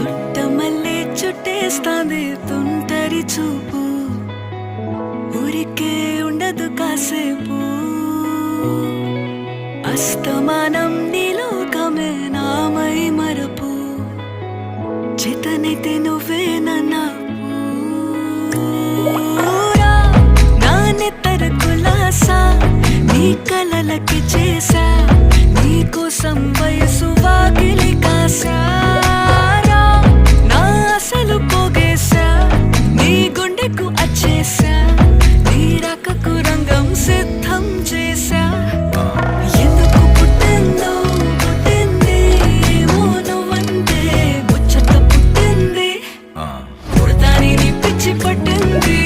చుట్ట మళ్ళీ చుట్టేస్తాంది తుంటరి చూపు. ఊరికే ఉండదు కాసేపు. అస్తమానం నీలోకమే నామై మరపు. చితనైతే నువ్వే నన్నా తర కులాసా నీ కలలకి చేసా నీ కోసం காட்சிப்பட்டு